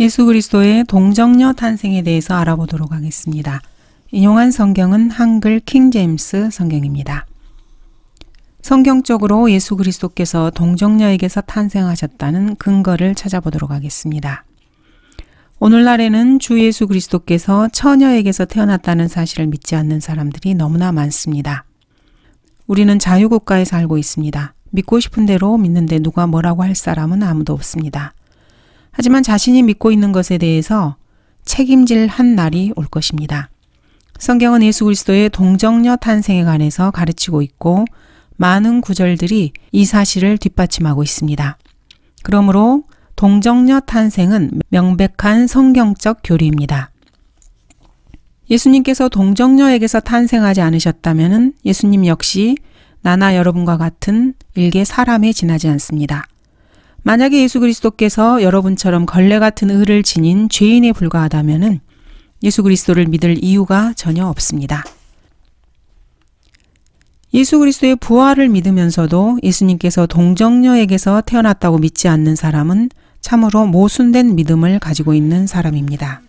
예수 그리스도의 동정녀 탄생에 대해서 알아보도록 하겠습니다. 인용한 성경은 한글 킹제임스 성경입니다. 성경적으로 예수 그리스도께서 동정녀에게서 탄생하셨다는 근거를 찾아보도록 하겠습니다. 오늘날에는 주 예수 그리스도께서 처녀에게서 태어났다는 사실을 믿지 않는 사람들이 너무나 많습니다. 우리는 자유국가에 살고 있습니다. 믿고 싶은 대로 믿는데 누가 뭐라고 할 사람은 아무도 없습니다. 하지만 자신이 믿고 있는 것에 대해서 책임질 한 날이 올 것입니다. 성경은 예수 그리스도의 동정녀 탄생에 관해서 가르치고 있고 많은 구절들이 이 사실을 뒷받침하고 있습니다. 그러므로 동정녀 탄생은 명백한 성경적 교리입니다. 예수님께서 동정녀에게서 탄생하지 않으셨다면 예수님 역시 나나 여러분과 같은 일개 사람에 지나지 않습니다. 만약에 예수 그리스도께서 여러분처럼 걸레 같은 의를 지닌 죄인에 불과하다면 예수 그리스도를 믿을 이유가 전혀 없습니다. 예수 그리스도의 부활을 믿으면서도 예수님께서 동정녀에게서 태어났다고 믿지 않는 사람은 참으로 모순된 믿음을 가지고 있는 사람입니다.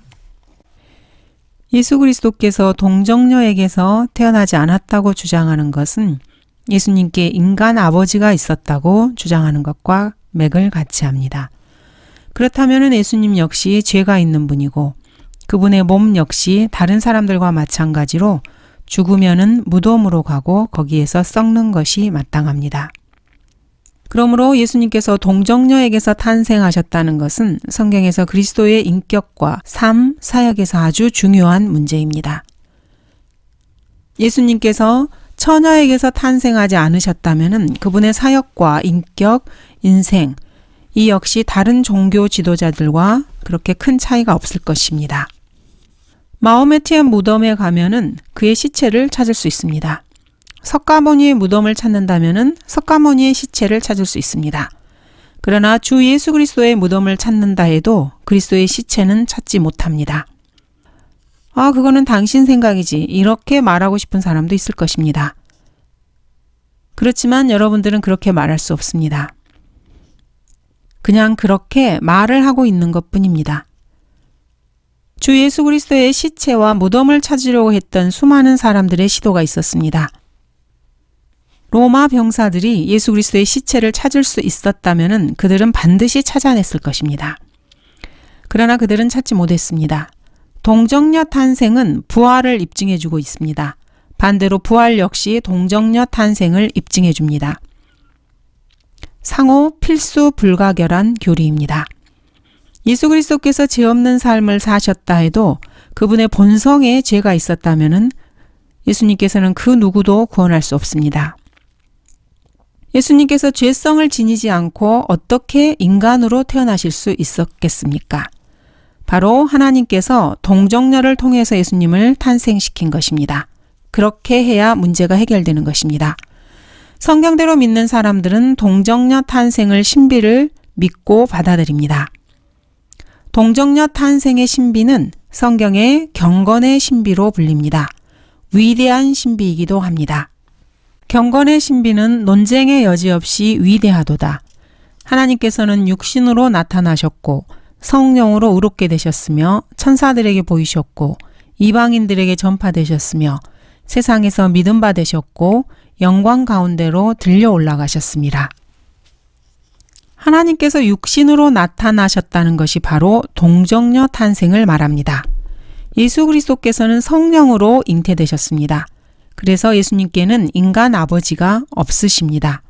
예수 그리스도께서 동정녀에게서 태어나지 않았다고 주장하는 것은 예수님께 인간 아버지가 있었다고 주장하는 것과 맥을 같이 합니다. 그렇다면 예수님 역시 죄가 있는 분이고 그분의 몸 역시 다른 사람들과 마찬가지로 죽으면은 무덤으로 가고 거기에서 썩는 것이 마땅합니다. 그러므로 예수님께서 동정녀에게서 탄생하셨다는 것은 성경에서 그리스도의 인격과 삶, 사역에서 아주 중요한 문제입니다. 예수님께서 처녀에게서 탄생하지 않으셨다면 그분의 사역과 인격, 인생, 이 역시 다른 종교 지도자들과 그렇게 큰 차이가 없을 것입니다. 마호메티의 무덤에 가면은 그의 시체를 찾을 수 있습니다. 석가모니의 무덤을 찾는다면은 석가모니의 시체를 찾을 수 있습니다. 그러나 주 예수 그리스도의 무덤을 찾는다 해도 그리스도의 시체는 찾지 못합니다. 아, 그거는 당신 생각이지. 이렇게 말하고 싶은 사람도 있을 것입니다. 그렇지만 여러분들은 그렇게 말할 수 없습니다. 그냥 그렇게 말을 하고 있는 것 뿐입니다. 주 예수 그리스도의 시체와 무덤을 찾으려고 했던 수많은 사람들의 시도가 있었습니다. 로마 병사들이 예수 그리스도의 시체를 찾을 수 있었다면 그들은 반드시 찾아냈을 것입니다. 그러나 그들은 찾지 못했습니다. 동정녀 탄생은 부활을 입증해 주고 있습니다. 반대로 부활 역시 동정녀 탄생을 입증해 줍니다. 상호 필수 불가결한 교리입니다. 예수 그리스도께서 죄 없는 삶을 사셨다 해도 그분의 본성에 죄가 있었다면 예수님께서는 그 누구도 구원할 수 없습니다. 예수님께서 죄성을 지니지 않고 어떻게 인간으로 태어나실 수 있었겠습니까? 바로 하나님께서 동정녀를 통해서 예수님을 탄생시킨 것입니다. 그렇게 해야 문제가 해결되는 것입니다. 성경대로 믿는 사람들은 동정녀 탄생을 신비를 믿고 받아들입니다. 동정녀 탄생의 신비는 성경의 경건의 신비로 불립니다. 위대한 신비이기도 합니다. 경건의 신비는 논쟁의 여지 없이 위대하도다. 하나님께서는 육신으로 나타나셨고 성령으로 의롭게 되셨으며 천사들에게 보이셨고 이방인들에게 전파되셨으며 세상에서 믿음 받으셨고 영광 가운데로 들려 올라가셨습니다. 하나님께서 육신으로 나타나셨다는 것이 바로 동정녀 탄생을 말합니다. 예수 그리스도께서는 성령으로 잉태되셨습니다. 그래서 예수님께는 인간 아버지가 없으십니다.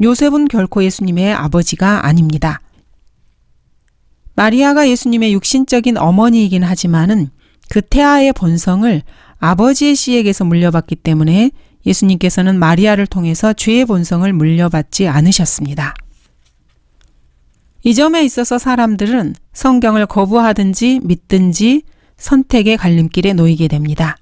요셉은 결코 예수님의 아버지가 아닙니다. 마리아가 예수님의 육신적인 어머니이긴 하지만은 그 태아의 본성을 아버지의 씨에게서 물려받기 때문에 예수님께서는 마리아를 통해서 죄의 본성을 물려받지 않으셨습니다. 이 점에 있어서 사람들은 성경을 거부하든지 믿든지 선택의 갈림길에 놓이게 됩니다.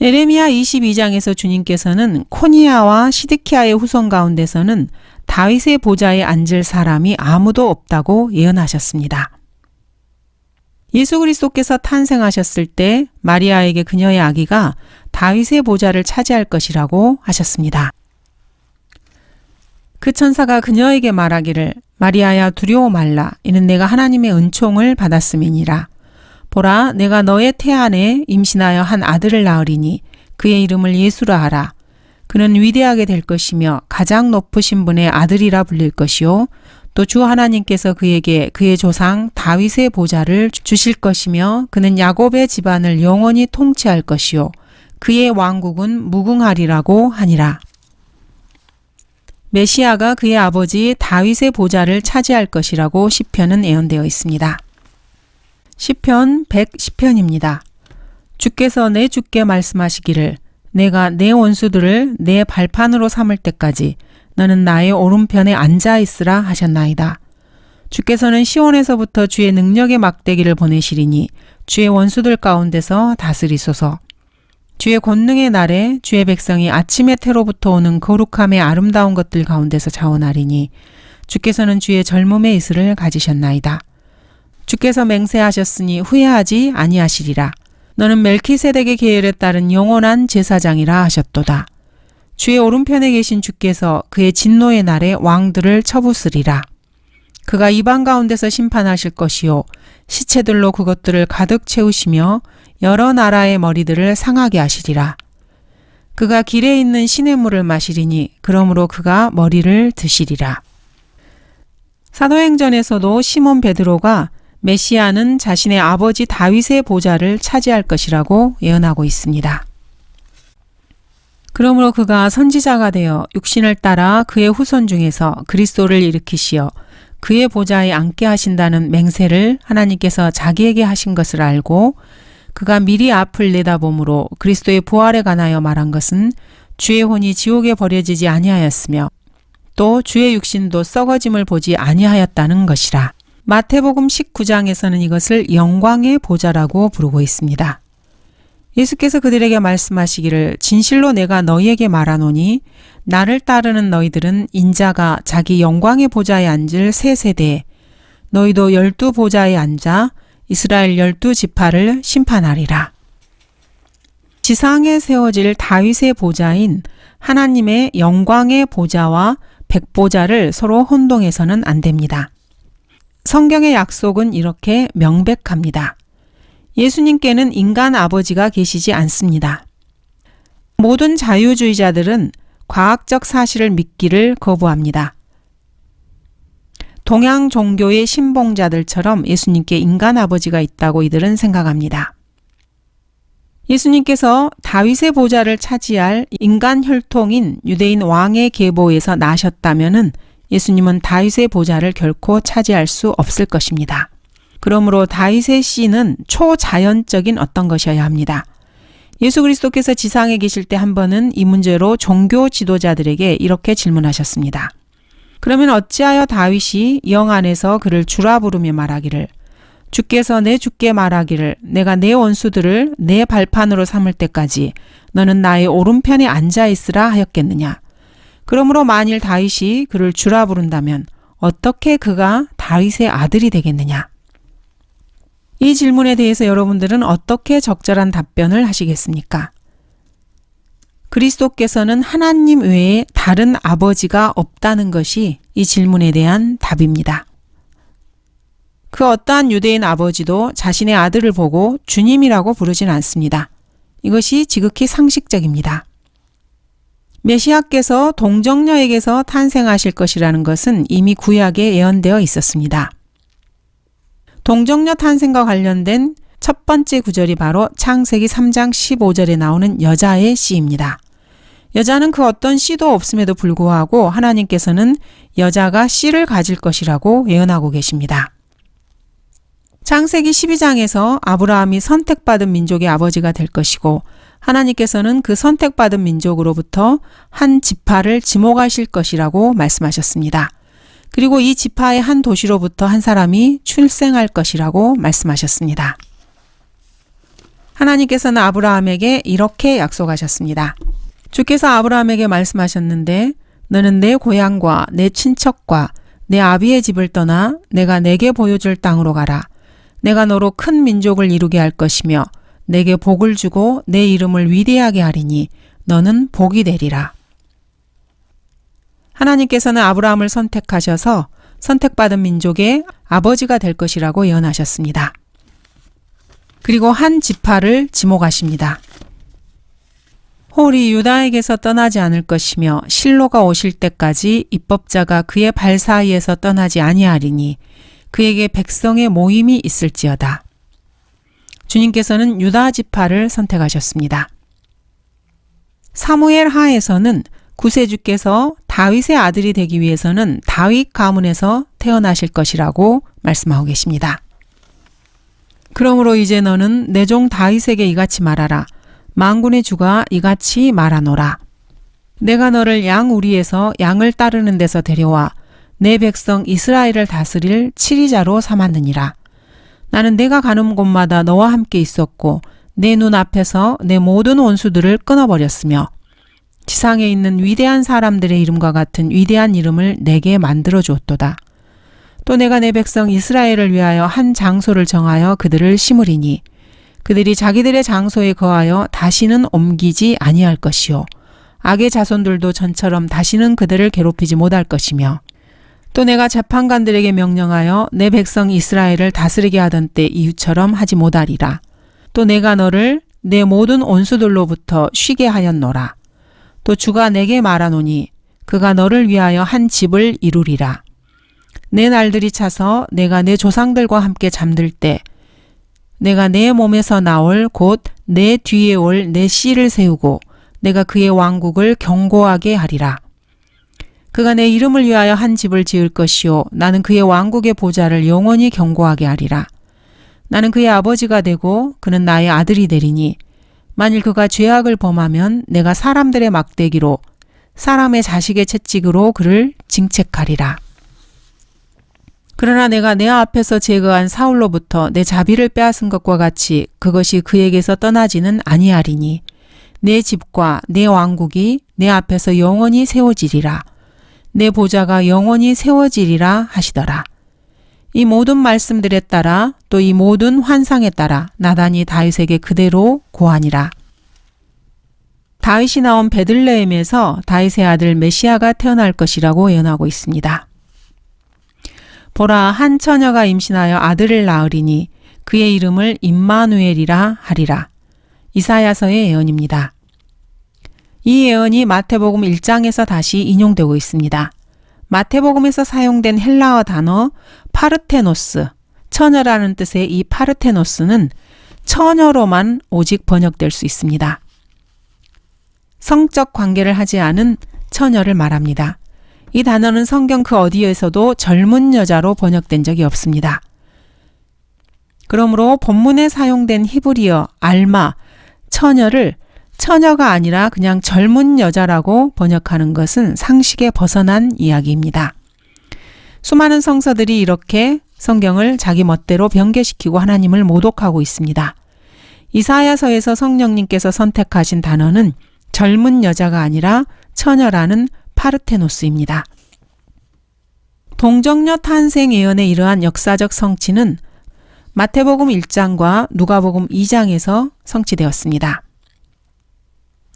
에레미야 22장에서 주님께서는 코니아와 시드키아의 후손 가운데서는 다윗의 보좌에 앉을 사람이 아무도 없다고 예언하셨습니다. 예수 그리스도께서 탄생하셨을 때 마리아에게 그녀의 아기가 다윗의 보좌를 차지할 것이라고 하셨습니다. 그 천사가 그녀에게 말하기를 마리아야 두려워 말라. 이는 내가 하나님의 은총을 받았음이니라. 보라, 내가 너의 태안에 임신하여 한 아들을 낳으리니 그의 이름을 예수라 하라. 그는 위대하게 될 것이며 가장 높으신 분의 아들이라 불릴 것이요. 또 주 하나님께서 그에게 그의 조상 다윗의 보좌를 주실 것이며 그는 야곱의 집안을 영원히 통치할 것이요. 그의 왕국은 무궁하리라고 하니라. 메시아가 그의 아버지 다윗의 보좌를 차지할 것이라고 시편은 예언되어 있습니다. 시편 110편입니다. 주께서 내 주께 말씀하시기를 내가 내 원수들을 내 발판으로 삼을 때까지 너는 나의 오른편에 앉아 있으라 하셨나이다. 주께서는 시온에서부터 주의 능력의 막대기를 보내시리니 주의 원수들 가운데서 다스리소서. 주의 권능의 날에 주의 백성이 아침의 태로부터 오는 거룩함의 아름다운 것들 가운데서 자원하리니 주께서는 주의 젊음의 이슬을 가지셨나이다. 주께서 맹세하셨으니 후회하지 아니하시리라. 너는 멜키세덱의 계열에 따른 영원한 제사장이라 하셨도다. 주의 오른편에 계신 주께서 그의 진노의 날에 왕들을 쳐부수리라. 그가 이방 가운데서 심판하실 것이요 시체들로 그것들을 가득 채우시며 여러 나라의 머리들을 상하게 하시리라. 그가 길에 있는 시냇 물을 마시리니 그러므로 그가 머리를 드시리라. 사도행전에서도 시몬 베드로가 메시아는 자신의 아버지 다윗의 보좌를 차지할 것이라고 예언하고 있습니다. 그러므로 그가 선지자가 되어 육신을 따라 그의 후손 중에서 그리스도를 일으키시어 그의 보좌에 앉게 하신다는 맹세를 하나님께서 자기에게 하신 것을 알고 그가 미리 앞을 내다봄으로 그리스도의 부활에 관하여 말한 것은 주의 혼이 지옥에 버려지지 아니하였으며 또 주의 육신도 썩어짐을 보지 아니하였다는 것이라. 마태복음 19장에서는 이것을 영광의 보좌라고 부르고 있습니다. 예수께서 그들에게 말씀하시기를 진실로 내가 너희에게 말하노니 나를 따르는 너희들은 인자가 자기 영광의 보좌에 앉을 새 세대에 너희도 열두 보좌에 앉아 이스라엘 열두 지파를 심판하리라. 지상에 세워질 다윗의 보좌인 하나님의 영광의 보좌와 백보좌를 서로 혼동해서는 안 됩니다. 성경의 약속은 이렇게 명백합니다. 예수님께는 인간 아버지가 계시지 않습니다. 모든 자유주의자들은 과학적 사실을 믿기를 거부합니다. 동양 종교의 신봉자들처럼 예수님께 인간 아버지가 있다고 이들은 생각합니다. 예수님께서 다윗의 보좌를 차지할 인간 혈통인 유대인 왕의 계보에서 나셨다면은 예수님은 다윗의 보좌를 결코 차지할 수 없을 것입니다. 그러므로 다윗의 씨는 초자연적인 어떤 것이어야 합니다. 예수 그리스도께서 지상에 계실 때 한 번은 이 문제로 종교 지도자들에게 이렇게 질문하셨습니다. 그러면 어찌하여 다윗이 영 안에서 그를 주라 부르며 말하기를 주께서 내 주께 말하기를 내가 내 원수들을 내 발판으로 삼을 때까지 너는 나의 오른편에 앉아 있으라 하였겠느냐. 그러므로 만일 다윗이 그를 주라 부른다면 어떻게 그가 다윗의 아들이 되겠느냐. 이 질문에 대해서 여러분들은 어떻게 적절한 답변을 하시겠습니까? 그리스도께서는 하나님 외에 다른 아버지가 없다는 것이 이 질문에 대한 답입니다. 그 어떠한 유대인 아버지도 자신의 아들을 보고 주님이라고 부르진 않습니다. 이것이 지극히 상식적입니다. 메시아께서 동정녀에게서 탄생하실 것이라는 것은 이미 구약에 예언되어 있었습니다. 동정녀 탄생과 관련된 첫 번째 구절이 바로 창세기 3장 15절에 나오는 여자의 씨입니다. 여자는 그 어떤 씨도 없음에도 불구하고 하나님께서는 여자가 씨를 가질 것이라고 예언하고 계십니다. 창세기 12장에서 아브라함이 선택받은 민족의 아버지가 될 것이고 하나님께서는 그 선택받은 민족으로부터 한 지파를 지목하실 것이라고 말씀하셨습니다. 그리고 이 지파의 한 도시로부터 한 사람이 출생할 것이라고 말씀하셨습니다. 하나님께서는 아브라함에게 이렇게 약속하셨습니다. 주께서 아브라함에게 말씀하셨는데 너는 내 고향과 내 친척과 내 아비의 집을 떠나 내가 내게 보여줄 땅으로 가라. 내가 너로 큰 민족을 이루게 할 것이며 내게 복을 주고 내 이름을 위대하게 하리니 너는 복이 되리라. 하나님께서는 아브라함을 선택하셔서 선택받은 민족의 아버지가 될 것이라고 예언하셨습니다. 그리고 한 지파를 지목하십니다. 홀이 유다에게서 떠나지 않을 것이며 실로가 오실 때까지 입법자가 그의 발 사이에서 떠나지 아니하리니 그에게 백성의 모임이 있을지어다. 주님께서는 유다 지파를 선택하셨습니다. 사무엘 하에서는 구세주께서 다윗의 아들이 되기 위해서는 다윗 가문에서 태어나실 것이라고 말씀하고 계십니다. 그러므로 이제 너는 내 종 다윗에게 이같이 말하라. 망군의 주가 이같이 말하노라. 내가 너를 양 우리에서 양을 따르는 데서 데려와 내 백성 이스라엘을 다스릴 치리자로 삼았느니라. 나는 내가 가는 곳마다 너와 함께 있었고 내 눈 앞에서 내 모든 원수들을 끊어버렸으며 지상에 있는 위대한 사람들의 이름과 같은 위대한 이름을 내게 만들어 주었도다. 또 내가 내 백성 이스라엘을 위하여 한 장소를 정하여 그들을 심으리니 그들이 자기들의 장소에 거하여 다시는 옮기지 아니할 것이요 악의 자손들도 전처럼 다시는 그들을 괴롭히지 못할 것이며 또 내가 재판관들에게 명령하여 내 백성 이스라엘을 다스리게 하던 때 이유처럼 하지 못하리라. 또 내가 너를 내 모든 온수들로부터 쉬게 하였노라. 또 주가 내게 말하노니 그가 너를 위하여 한 집을 이루리라. 내 날들이 차서 내가 내 조상들과 함께 잠들 때 내가 내 몸에서 나올 곧 내 뒤에 올 내 씨를 세우고 내가 그의 왕국을 견고하게 하리라. 그가 내 이름을 위하여 한 집을 지을 것이요 나는 그의 왕국의 보좌를 영원히 견고하게 하리라. 나는 그의 아버지가 되고 그는 나의 아들이 되리니 만일 그가 죄악을 범하면 내가 사람들의 막대기로 사람의 자식의 채찍으로 그를 징책하리라. 그러나 내가 내 앞에서 제거한 사울로부터 내 자비를 빼앗은 것과 같이 그것이 그에게서 떠나지는 아니하리니 내 집과 내 왕국이 내 앞에서 영원히 세워지리라. 내 보좌가 영원히 세워지리라 하시더라. 이 모든 말씀들에 따라 또 이 모든 환상에 따라 나단이 다윗에게 그대로 고하니라. 다윗이 나온 베들레헴에서 다윗의 아들 메시아가 태어날 것이라고 예언하고 있습니다. 보라 한 처녀가 임신하여 아들을 낳으리니 그의 이름을 임마누엘이라 하리라. 이사야서의 예언입니다. 이 예언이 마태복음 1장에서 다시 인용되고 있습니다. 마태복음에서 사용된 헬라어 단어 파르테노스, 처녀라는 뜻의 이 파르테노스는 처녀로만 오직 번역될 수 있습니다. 성적 관계를 하지 않은 처녀를 말합니다. 이 단어는 성경 그 어디에서도 젊은 여자로 번역된 적이 없습니다. 그러므로 본문에 사용된 히브리어 알마, 처녀를 처녀가 아니라 그냥 젊은 여자라고 번역하는 것은 상식에 벗어난 이야기입니다. 수많은 성서들이 이렇게 성경을 자기 멋대로 변개시키고 하나님을 모독하고 있습니다. 이사야서에서 성령님께서 선택하신 단어는 젊은 여자가 아니라 처녀라는 파르테노스입니다. 동정녀 탄생 예언의 이러한 역사적 성취는 마태복음 1장과 누가복음 2장에서 성취되었습니다.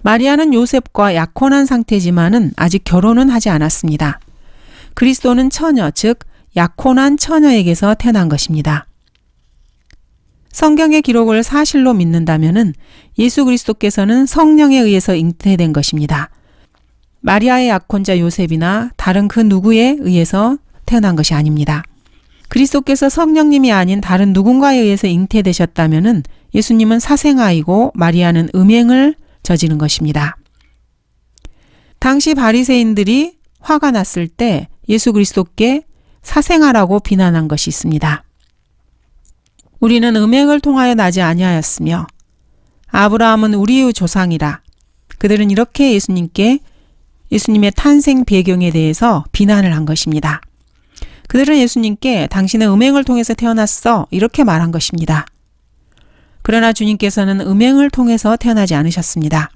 마리아는 요셉과 약혼한 상태지만은 아직 결혼은 하지 않았습니다. 그리스도는 처녀, 즉 약혼한 처녀에게서 태어난 것입니다. 성경의 기록을 사실로 믿는다면은 예수 그리스도께서는 성령에 의해서 잉태된 것입니다. 마리아의 약혼자 요셉이나 다른 그 누구에 의해서 태어난 것이 아닙니다. 그리스도께서 성령님이 아닌 다른 누군가에 의해서 잉태되셨다면은 예수님은 사생아이고 마리아는 음행을 저지른 것입니다. 당시 바리새인들이 화가 났을 때 예수 그리스도께 사생아라고 비난한 것이 있습니다. 우리는 음행을 통하여 나지 아니하였으며 아브라함은 우리의 조상이라 그들은 이렇게 예수님께 예수님의 탄생 배경에 대해서 비난을 한 것입니다. 그들은 예수님께 당신은 음행을 통해서 태어났어 이렇게 말한 것입니다. 그러나 주님께서는 음행을 통해서 태어나지 않으셨습니다.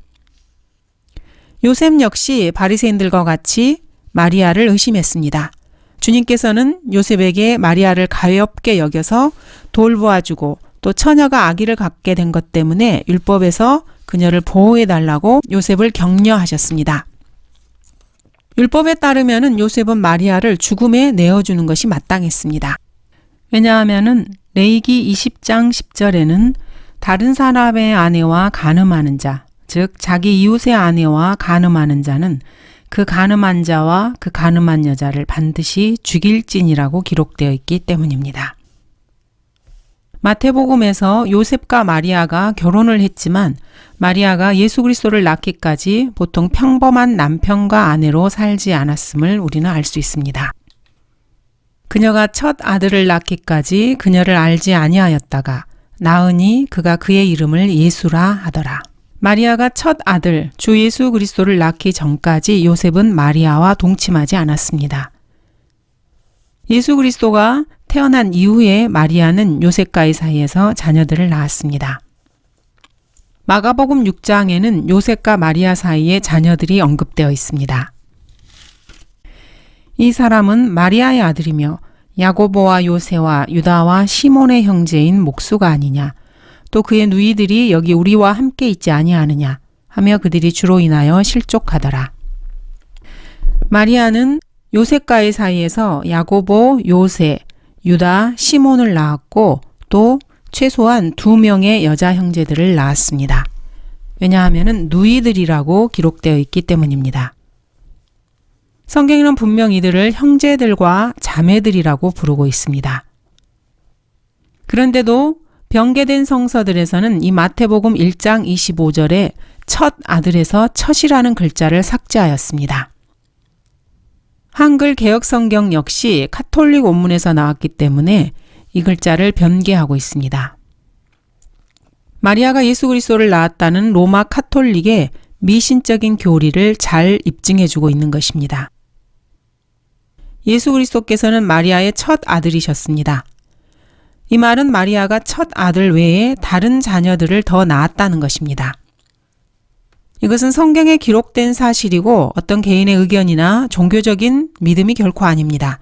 요셉 역시 바리새인들과 같이 마리아를 의심했습니다. 주님께서는 요셉에게 마리아를 가엾게 여겨서 돌보아주고 또 처녀가 아기를 갖게 된 것 때문에 율법에서 그녀를 보호해 달라고 요셉을 격려하셨습니다. 율법에 따르면은 요셉은 마리아를 죽음에 내어주는 것이 마땅했습니다. 왜냐하면은 레이기 20장 10절에는 다른 사람의 아내와 간음하는 자, 즉 자기 이웃의 아내와 간음하는 자는 그 간음한 자와 그 간음한 여자를 반드시 죽일진이라고 기록되어 있기 때문입니다. 마태복음에서 요셉과 마리아가 결혼을 했지만 마리아가 예수 그리스도를 낳기까지 보통 평범한 남편과 아내로 살지 않았음을 우리는 알 수 있습니다. 그녀가 첫 아들을 낳기까지 그녀를 알지 아니하였다가 나으니 그가 그의 이름을 예수라 하더라. 마리아가 첫 아들 주 예수 그리스도를 낳기 전까지 요셉은 마리아와 동침하지 않았습니다. 예수 그리스도가 태어난 이후에 마리아는 요셉과의 사이에서 자녀들을 낳았습니다. 마가복음 6장에는 요셉과 마리아 사이에 자녀들이 언급되어 있습니다. 이 사람은 마리아의 아들이며 야고보와 요세와 유다와 시몬의 형제인 목수가 아니냐 또 그의 누이들이 여기 우리와 함께 있지 아니하느냐 하며 그들이 주로 인하여 실족하더라. 마리아는 요셉과의 사이에서 야고보, 요세, 유다, 시몬을 낳았고 또 최소한 두 명의 여자 형제들을 낳았습니다. 왜냐하면 누이들이라고 기록되어 있기 때문입니다. 성경에는 분명 이들을 형제들과 자매들이라고 부르고 있습니다. 그런데도 병개된 성서들에서는 이 마태복음 1장 25절에 첫 아들에서 첫이라는 글자를 삭제하였습니다. 한글 개혁 성경 역시 카톨릭 원문에서 나왔기 때문에 이 글자를 변개하고 있습니다. 마리아가 예수 그리스도를 낳았다는 로마 카톨릭의 미신적인 교리를 잘 입증해 주고 있는 것입니다. 예수 그리스도께서는 마리아의 첫 아들이셨습니다. 이 말은 마리아가 첫 아들 외에 다른 자녀들을 더 낳았다는 것입니다. 이것은 성경에 기록된 사실이고 어떤 개인의 의견이나 종교적인 믿음이 결코 아닙니다.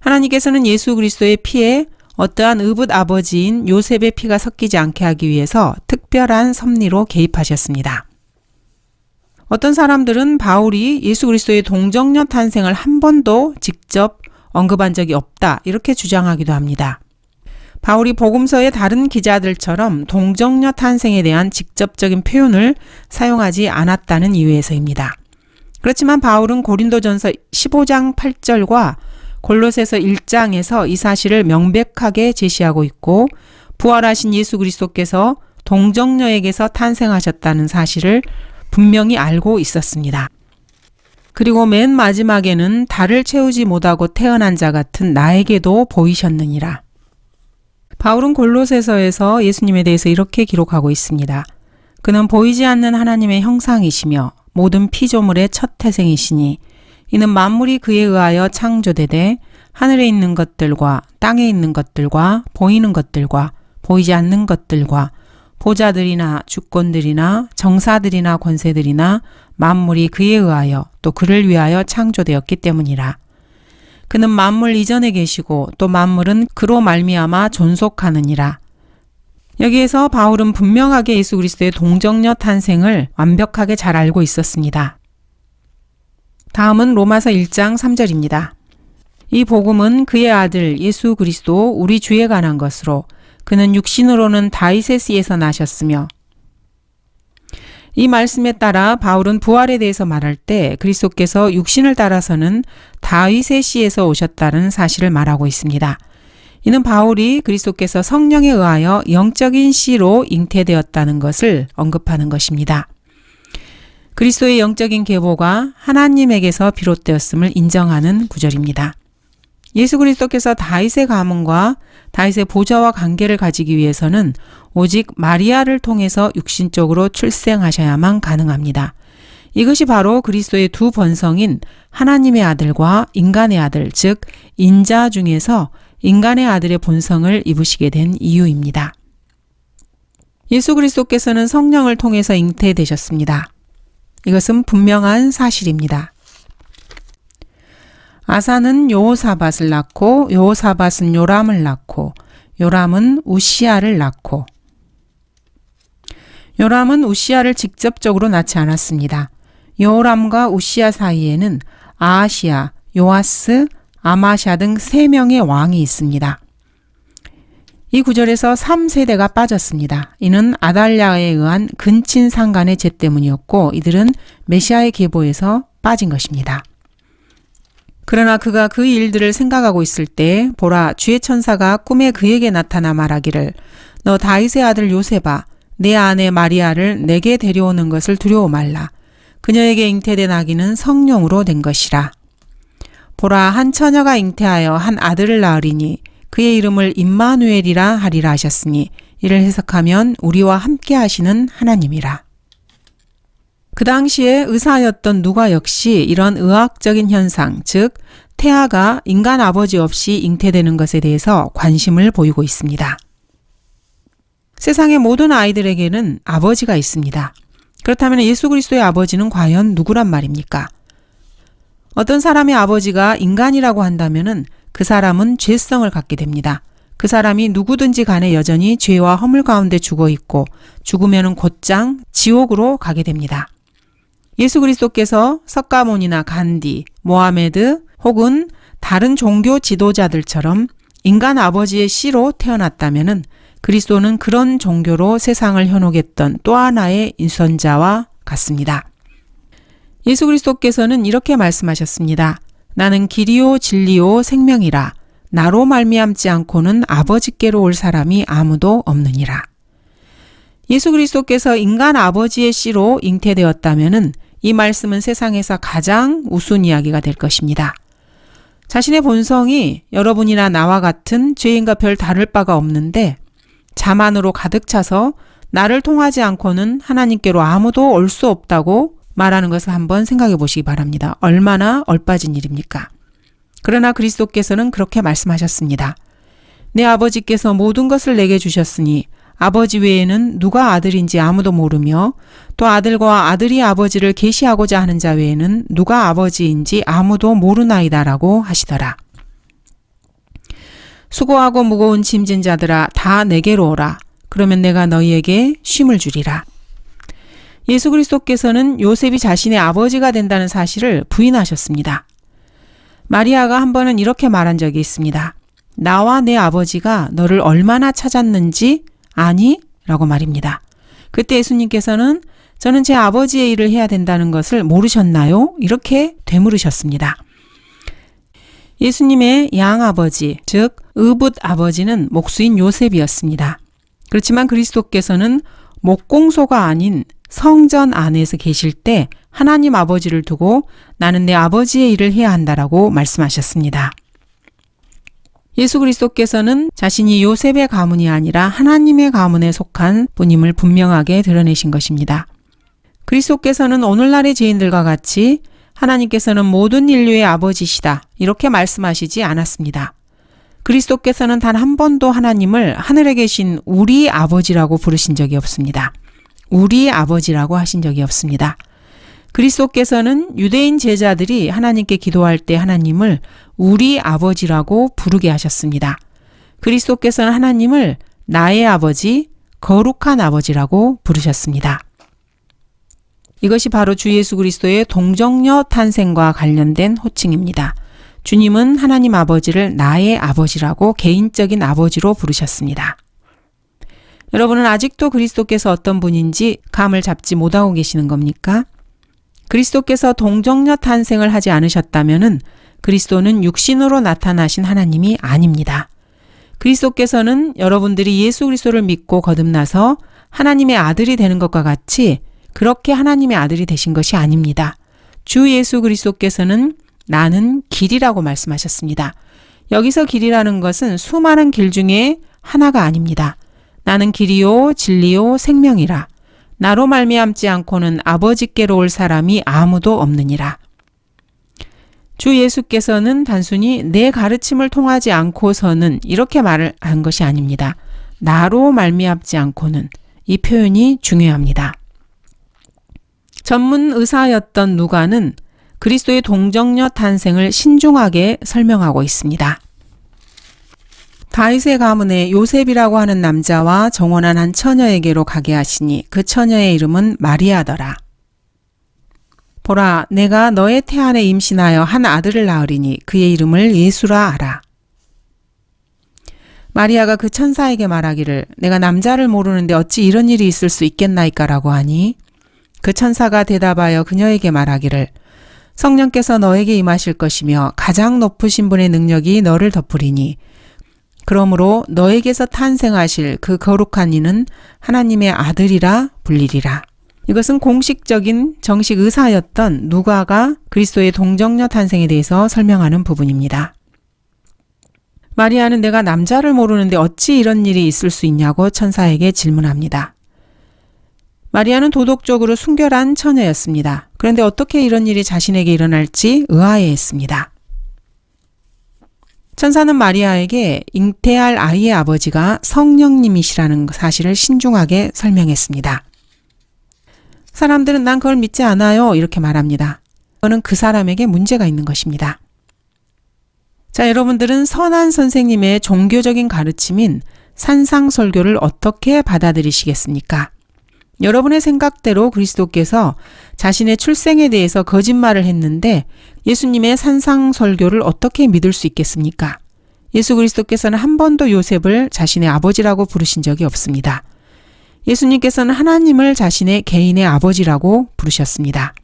하나님께서는 예수 그리스도의 피에 어떠한 의붓 아버지인 요셉의 피가 섞이지 않게 하기 위해서 특별한 섭리로 개입하셨습니다. 어떤 사람들은 바울이 예수 그리스도의 동정녀 탄생을 한 번도 직접 언급한 적이 없다 이렇게 주장하기도 합니다. 바울이 복음서의 다른 기자들처럼 동정녀 탄생에 대한 직접적인 표현을 사용하지 않았다는 이유에서입니다. 그렇지만 바울은 고린도전서 15장 8절과 골로새서 1장에서 이 사실을 명백하게 제시하고 있고 부활하신 예수 그리스도께서 동정녀에게서 탄생하셨다는 사실을 분명히 알고 있었습니다. 그리고 맨 마지막에는 달을 채우지 못하고 태어난 자 같은 나에게도 보이셨느니라. 바울은 골로새서에서 예수님에 대해서 이렇게 기록하고 있습니다. 그는 보이지 않는 하나님의 형상이시며 모든 피조물의 첫 태생이시니 이는 만물이 그에 의하여 창조되되 하늘에 있는 것들과 땅에 있는 것들과 보이는 것들과 보이지 않는 것들과 보자들이나 주권들이나 정사들이나 권세들이나 만물이 그에 의하여 또 그를 위하여 창조되었기 때문이라. 그는 만물 이전에 계시고 또 만물은 그로 말미암아 존속하느니라. 여기에서 바울은 분명하게 예수 그리스도의 동정녀 탄생을 완벽하게 잘 알고 있었습니다. 다음은 로마서 1장 3절입니다. 이 복음은 그의 아들 예수 그리스도 우리 주에 관한 것으로 그는 육신으로는 다이세스에서 나셨으며 이 말씀에 따라 바울은 부활에 대해서 말할 때 그리스도께서 육신을 따라서는 다윗의 씨에서 오셨다는 사실을 말하고 있습니다. 이는 바울이 그리스도께서 성령에 의하여 영적인 씨로 잉태되었다는 것을 언급하는 것입니다. 그리스도의 영적인 계보가 하나님에게서 비롯되었음을 인정하는 구절입니다. 예수 그리스도께서 다윗의 가문과 다윗의 보좌와 관계를 가지기 위해서는 오직 마리아를 통해서 육신적으로 출생하셔야만 가능합니다. 이것이 바로 그리스도의 두 번성인 하나님의 아들과 인간의 아들, 즉 인자 중에서 인간의 아들의 본성을 입으시게 된 이유입니다. 예수 그리스도께서는 성령을 통해서 잉태되셨습니다. 이것은 분명한 사실입니다. 아사는 요사밧을 낳고 요사밧은 요람을 낳고 요람은 우시아를 낳고 요람은 우시아를 직접적으로 낳지 않았습니다. 요람과 우시아 사이에는 아시아, 요아스, 아마샤 등 세 명의 왕이 있습니다. 이 구절에서 3세대가 빠졌습니다. 이는 아달랴에 의한 근친 상간의 죄 때문이었고 이들은 메시아의 계보에서 빠진 것입니다. 그러나 그가 그 일들을 생각하고 있을 때 보라 주의 천사가 꿈에 그에게 나타나 말하기를 너 다윗의 아들 요셉아 내 아내 마리아를 내게 데려오는 것을 두려워 말라 그녀에게 잉태된 아기는 성령으로 된 것이라 보라 한 처녀가 잉태하여 한 아들을 낳으리니 그의 이름을 임마누엘이라 하리라 하셨으니 이를 해석하면 우리와 함께 하시는 하나님이라. 그 당시에 의사였던 누가 역시 이런 의학적인 현상, 즉 태아가 인간 아버지 없이 잉태되는 것에 대해서 관심을 보이고 있습니다. 세상의 모든 아이들에게는 아버지가 있습니다. 그렇다면 예수 그리스도의 아버지는 과연 누구란 말입니까? 어떤 사람의 아버지가 인간이라고 한다면은 그 사람은 죄성을 갖게 됩니다. 그 사람이 누구든지 간에 여전히 죄와 허물 가운데 죽어 있고 죽으면은 곧장 지옥으로 가게 됩니다. 예수 그리스도께서 석가모니나 간디, 모하메드 혹은 다른 종교 지도자들처럼 인간 아버지의 씨로 태어났다면은 그리스도는 그런 종교로 세상을 현혹했던 또 하나의 인선자와 같습니다. 예수 그리스도께서는 이렇게 말씀하셨습니다. 나는 길이요 진리요 생명이라 나로 말미암지 않고는 아버지께로 올 사람이 아무도 없느니라. 예수 그리스도께서 인간 아버지의 씨로 잉태되었다면은 이 말씀은 세상에서 가장 우스운 이야기가 될 것입니다. 자신의 본성이 여러분이나 나와 같은 죄인과 별 다를 바가 없는데 자만으로 가득 차서 나를 통하지 않고는 하나님께로 아무도 올 수 없다고 말하는 것을 한번 생각해 보시기 바랍니다. 얼마나 얼빠진 일입니까? 그러나 그리스도께서는 그렇게 말씀하셨습니다. 내 아버지께서 모든 것을 내게 주셨으니 아버지 외에는 누가 아들인지 아무도 모르며 또 아들과 아들이 아버지를 계시하고자 하는 자 외에는 누가 아버지인지 아무도 모르나이다라고 하시더라. 수고하고 무거운 짐진 자들아 다 내게로 오라. 그러면 내가 너희에게 쉼을 주리라. 예수 그리스도께서는 요셉이 자신의 아버지가 된다는 사실을 부인하셨습니다. 마리아가 한 번은 이렇게 말한 적이 있습니다. 나와 내 아버지가 너를 얼마나 찾았는지 아니? 라고 말입니다. 그때 예수님께서는 저는 제 아버지의 일을 해야 된다는 것을 모르셨나요? 이렇게 되물으셨습니다. 예수님의 양아버지, 즉, 의붓 아버지는 목수인 요셉이었습니다. 그렇지만 그리스도께서는 목공소가 아닌 성전 안에서 계실 때 하나님 아버지를 두고 나는 내 아버지의 일을 해야 한다라고 말씀하셨습니다. 예수 그리스도께서는 자신이 요셉의 가문이 아니라 하나님의 가문에 속한 분임을 분명하게 드러내신 것입니다. 그리스도께서는 오늘날의 죄인들과 같이 하나님께서는 모든 인류의 아버지시다. 이렇게 말씀하시지 않았습니다. 그리스도께서는 단 한 번도 하나님을 하늘에 계신 우리 아버지라고 부르신 적이 없습니다. 우리 아버지라고 하신 적이 없습니다. 그리스도께서는 유대인 제자들이 하나님께 기도할 때 하나님을 우리 아버지라고 부르게 하셨습니다. 그리스도께서는 하나님을 나의 아버지, 거룩한 아버지라고 부르셨습니다. 이것이 바로 주 예수 그리스도의 동정녀 탄생과 관련된 호칭입니다. 주님은 하나님 아버지를 나의 아버지라고 개인적인 아버지로 부르셨습니다. 여러분은 아직도 그리스도께서 어떤 분인지 감을 잡지 못하고 계시는 겁니까? 그리스도께서 동정녀 탄생을 하지 않으셨다면 그리스도는 육신으로 나타나신 하나님이 아닙니다. 그리스도께서는 여러분들이 예수 그리스도를 믿고 거듭나서 하나님의 아들이 되는 것과 같이 그렇게 하나님의 아들이 되신 것이 아닙니다. 주 예수 그리스도께서는 나는 길이라고 말씀하셨습니다. 여기서 길이라는 것은 수많은 길 중에 하나가 아닙니다. 나는 길이요 진리요 생명이라. 나로 말미암지 않고는 아버지께로 올 사람이 아무도 없느니라. 주 예수께서는 단순히 내 가르침을 통하지 않고서는 이렇게 말을 한 것이 아닙니다. 나로 말미암지 않고는 이 표현이 중요합니다. 전문 의사였던 누가는 그리스도의 동정녀 탄생을 신중하게 설명하고 있습니다. 다윗의 가문에 요셉이라고 하는 남자와 정원한 한 처녀에게로 가게 하시니 그 처녀의 이름은 마리아더라. 보라, 내가 너의 태안에 임신하여 한 아들을 낳으리니 그의 이름을 예수라 하라. 마리아가 그 천사에게 말하기를 내가 남자를 모르는데 어찌 이런 일이 있을 수 있겠나이까라고 하니 그 천사가 대답하여 그녀에게 말하기를 성령께서 너에게 임하실 것이며 가장 높으신 분의 능력이 너를 덮으리니 그러므로 너에게서 탄생하실 그 거룩한 이는 하나님의 아들이라 불리리라. 이것은 공식적인 정식 의사였던 누가가 그리스도의 동정녀 탄생에 대해서 설명하는 부분입니다. 마리아는 내가 남자를 모르는데 어찌 이런 일이 있을 수 있냐고 천사에게 질문합니다. 마리아는 도덕적으로 순결한 처녀였습니다. 그런데 어떻게 이런 일이 자신에게 일어날지 의아해했습니다. 천사는 마리아에게 잉태할 아이의 아버지가 성령님이시라는 사실을 신중하게 설명했습니다. 사람들은 난 그걸 믿지 않아요. 이렇게 말합니다. 그거는 그 사람에게 문제가 있는 것입니다. 자, 여러분들은 선한 선생님의 종교적인 가르침인 산상설교를 어떻게 받아들이시겠습니까? 여러분의 생각대로 그리스도께서 자신의 출생에 대해서 거짓말을 했는데 예수님의 산상설교를 어떻게 믿을 수 있겠습니까? 예수 그리스도께서는 한 번도 요셉을 자신의 아버지라고 부르신 적이 없습니다. 예수님께서는 하나님을 자신의 개인의 아버지라고 부르셨습니다.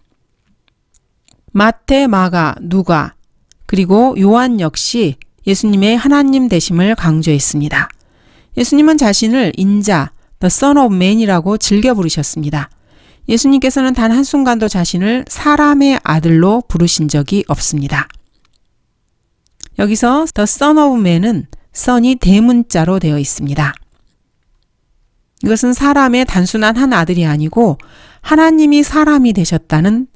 마태, 마가, 누가, 그리고 요한 역시 예수님의 하나님 되심을 강조했습니다. 예수님은 자신을 인자, The Son of Man이라고 즐겨 부르셨습니다. 예수님께서는 단 한순간도 자신을 사람의 아들로 부르신 적이 없습니다. 여기서 The Son of Man은 선이 대문자로 되어 있습니다. 이것은 사람의 단순한 한 아들이 아니고 하나님이 사람이 되셨다는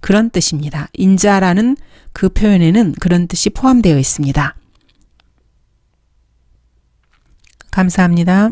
그런 뜻입니다. 인자라는 그 표현에는 그런 뜻이 포함되어 있습니다. 감사합니다.